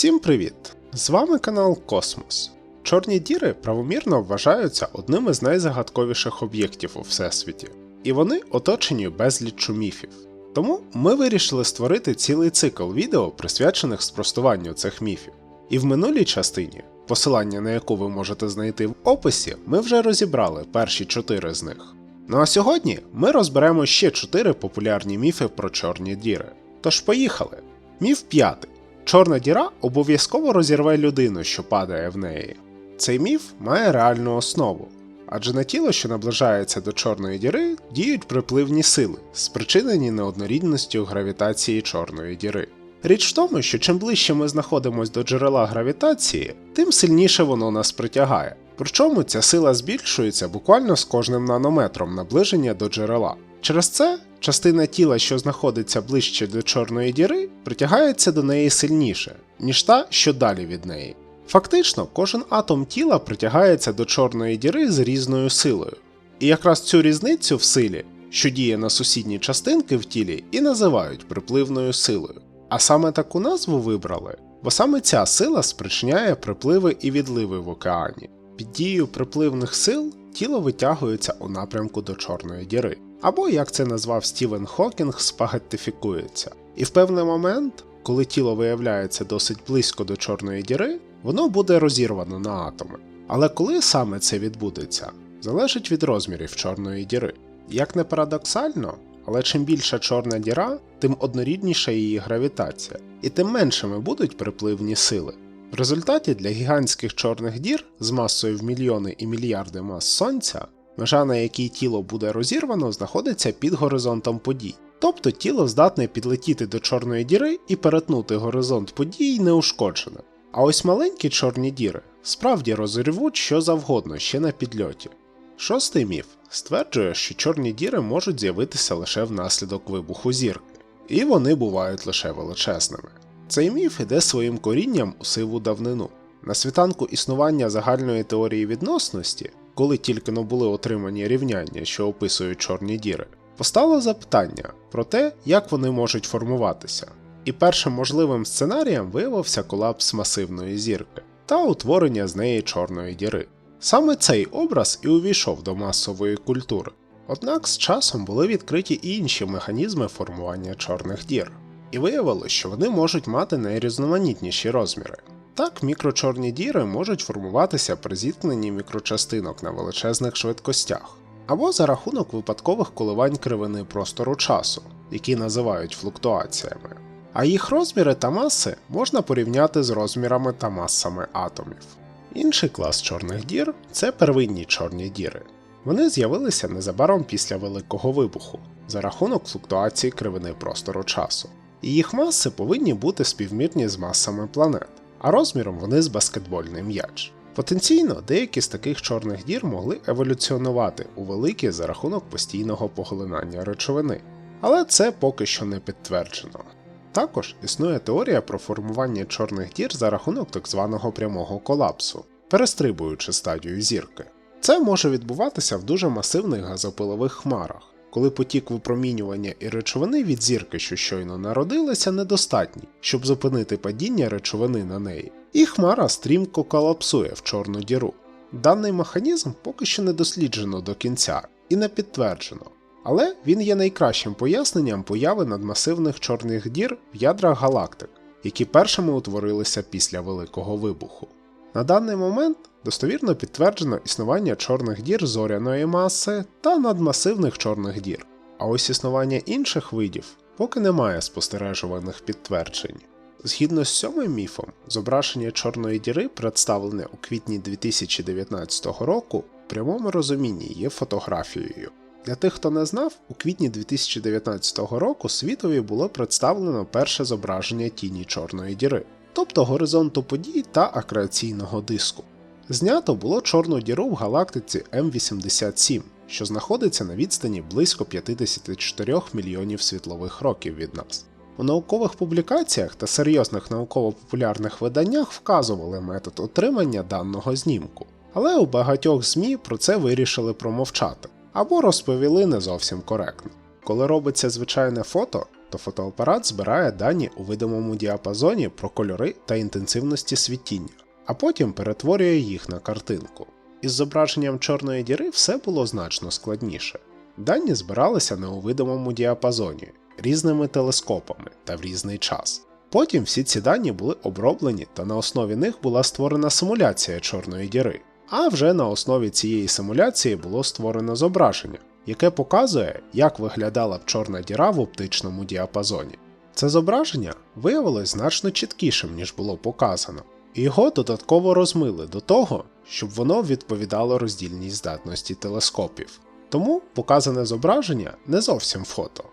Всім привіт! З вами канал Космос. Чорні діри правомірно вважаються одним із найзагадковіших об'єктів у всесвіті, і вони оточені безліччю міфів. Тому ми вирішили створити цілий цикл відео, присвячених спростуванню цих міфів. І в минулій частині, посилання на яку ви можете знайти в описі, ми вже розібрали перші чотири з них. Ну а сьогодні ми розберемо ще чотири популярні міфи про чорні діри. Тож поїхали! Міф п'ятий. Чорна діра обов'язково розірве людину, що падає в неї. Цей міф має реальну основу, адже на тіло, що наближається до чорної діри, діють припливні сили, спричинені неоднорідністю гравітації чорної діри. Річ в тому, що чим ближче ми знаходимося до джерела гравітації, тим сильніше воно нас притягає. Причому ця сила збільшується буквально з кожним нанометром наближення до джерела. Через це частина тіла, що знаходиться ближче до чорної діри, притягається до неї сильніше, ніж та, що далі від неї. Фактично, кожен атом тіла притягається до чорної діри з різною силою. І якраз цю різницю в силі, що діє на сусідні частинки в тілі, і називають припливною силою. А саме таку назву вибрали, бо саме ця сила спричиняє припливи і відливи в океані. Під дією припливних сил тіло витягується у напрямку до чорної діри, або, як це назвав Стівен Хокінг, спагеттифікується. І в певний момент, коли тіло виявляється досить близько до чорної діри, воно буде розірвано на атоми. Але коли саме це відбудеться, залежить від розмірів чорної діри. Як не парадоксально, але чим більша чорна діра, тим однорідніша її гравітація, і тим меншими будуть припливні сили. В результаті для гігантських чорних дір з масою в мільйони і мільярди мас Сонця, межа на якій тіло буде розірвано, знаходиться під горизонтом подій. Тобто тіло здатне підлетіти до чорної діри і перетнути горизонт подій неушкоджене. А ось маленькі чорні діри справді розірвуть що завгодно ще на підльоті. Шостий міф стверджує, що чорні діри можуть з'явитися лише внаслідок вибуху зірки, і вони бувають лише величезними. Цей міф іде своїм корінням у сиву давнину. На світанку існування загальної теорії відносності, коли тільки но були отримані рівняння, що описують чорні діри, постало запитання про те, як вони можуть формуватися. І першим можливим сценарієм виявився колапс масивної зірки та утворення з неї чорної діри. Саме цей образ і увійшов до масової культури. Однак з часом були відкриті і інші механізми формування чорних дір, і виявилось, що вони можуть мати найрізноманітніші розміри. Так, мікрочорні діри можуть формуватися при зіткненні мікрочастинок на величезних швидкостях, або за рахунок випадкових коливань кривини простору часу, які називають флуктуаціями. А їх розміри та маси можна порівняти з розмірами та масами атомів. Інший клас чорних дір це первинні чорні діри. Вони з'явилися незабаром після Великого вибуху за рахунок флуктуації кривини простору часу. І їх маси повинні бути співмірні з масами планет, а розміром вони з баскетбольний м'яч. Потенційно, деякі з таких чорних дір могли еволюціонувати у великі за рахунок постійного поглинання речовини, але це поки що не підтверджено. Також існує теорія про формування чорних дір за рахунок так званого прямого колапсу, перестрибуючи стадію зірки. Це може відбуватися в дуже масивних газопилових хмарах, коли потік випромінювання і речовини від зірки, що щойно народилася, недостатній, щоб зупинити падіння речовини на неї, і хмара стрімко колапсує в чорну діру. Даний механізм поки що не досліджено до кінця і не підтверджено, але він є найкращим поясненням появи надмасивних чорних дір в ядрах галактик, які першими утворилися після Великого вибуху. На даний момент достовірно підтверджено існування чорних дір зоряної маси та надмасивних чорних дір, а ось існування інших видів поки немає спостережуваних підтверджень. Згідно з сьомим міфом, зображення чорної діри, представлене у квітні 2019 року, в прямому розумінні є фотографією. Для тих, хто не знав, у квітні 2019 року світові було представлено перше зображення тіні чорної діри, тобто горизонту подій та акреаційного диску. Знято було чорну діру в галактиці М87, що знаходиться на відстані близько 54 мільйонів світлових років від нас. У наукових публікаціях та серйозних науково-популярних виданнях вказували метод отримання даного знімку, але у багатьох ЗМІ про це вирішили промовчати або розповіли не зовсім коректно. Коли робиться звичайне фото, то фотоапарат збирає дані у видимому діапазоні про кольори та інтенсивності світіння, а потім перетворює їх на картинку. Із зображенням чорної діри все було значно складніше. Дані збиралися не у видимому діапазоні, різними телескопами та в різний час. Потім всі ці дані були оброблені та на основі них була створена симуляція чорної діри. А вже на основі цієї симуляції було створено зображення, яке показує, як виглядала б чорна діра в оптичному діапазоні. Це зображення виявилось значно чіткішим, ніж було показано, і його додатково розмили до того, щоб воно відповідало роздільній здатності телескопів. Тому показане зображення не зовсім фото,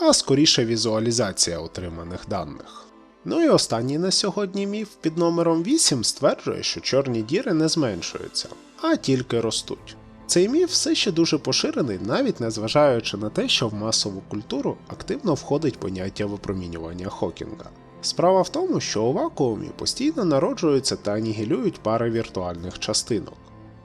а скоріше візуалізація отриманих даних. Ну і останній на сьогодні міф під номером 8 стверджує, що чорні діри не зменшуються, а тільки ростуть. Цей міф все ще дуже поширений, навіть незважаючи на те, що в масову культуру активно входить поняття випромінювання Хокінга. Справа в тому, що у вакуумі постійно народжуються та анігілюють пари віртуальних частинок.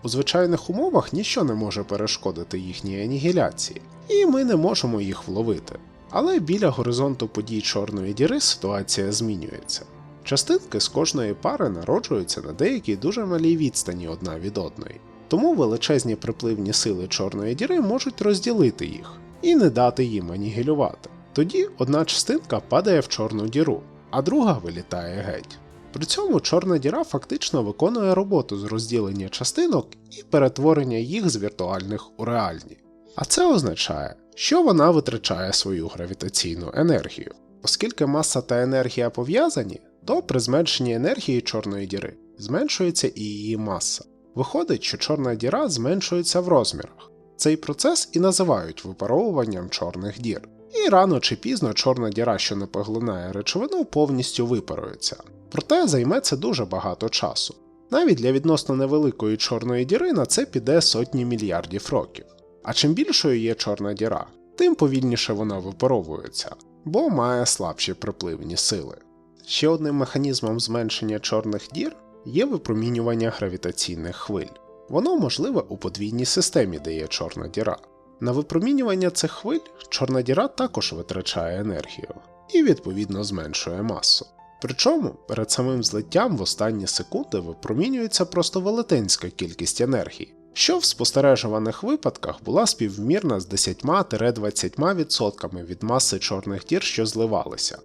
У звичайних умовах ніщо не може перешкодити їхній анігіляції, і ми не можемо їх вловити. Але біля горизонту подій чорної діри ситуація змінюється. Частинки з кожної пари народжуються на деякій дуже малій відстані одна від одної, тому величезні припливні сили чорної діри можуть розділити їх і не дати їм анігілювати. Тоді одна частинка падає в чорну діру, а друга вилітає геть. При цьому чорна діра фактично виконує роботу з розділення частинок і перетворення їх з віртуальних у реальні. А це означає, що вона витрачає свою гравітаційну енергію. Оскільки маса та енергія пов'язані, то при зменшенні енергії чорної діри зменшується і її маса. Виходить, що чорна діра зменшується в розмірах. Цей процес і називають випаровуванням чорних дір. І рано чи пізно чорна діра, що не поглинає речовину, повністю випарується. Проте займе це дуже багато часу. Навіть для відносно невеликої чорної діри на це піде сотні мільярдів років. А чим більшою є чорна діра, тим повільніше вона випаровується, бо має слабші припливні сили. Ще одним механізмом зменшення чорних дір є випромінювання гравітаційних хвиль. Воно можливе у подвійній системі, де є чорна діра. На випромінювання цих хвиль чорна діра також витрачає енергію і відповідно зменшує масу. Причому перед самим злиттям в останні секунди випромінюється просто велетенська кількість енергії, що в спостережуваних випадках була співмірна з 10-20% від маси чорних дір, що зливалися.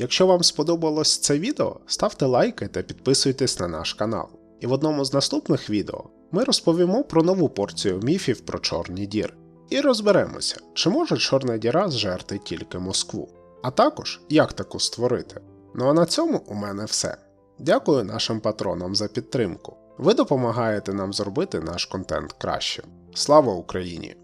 Якщо вам сподобалось це відео, ставте лайки та підписуйтесь на наш канал. І в одному з наступних відео ми розповімо про нову порцію міфів про чорні діри. І розберемося, чи може чорна діра зжерти тільки Москву, а також як таку створити. Ну а на цьому у мене все. Дякую нашим патронам за підтримку. Ви допомагаєте нам зробити наш контент кращим. Слава Україні!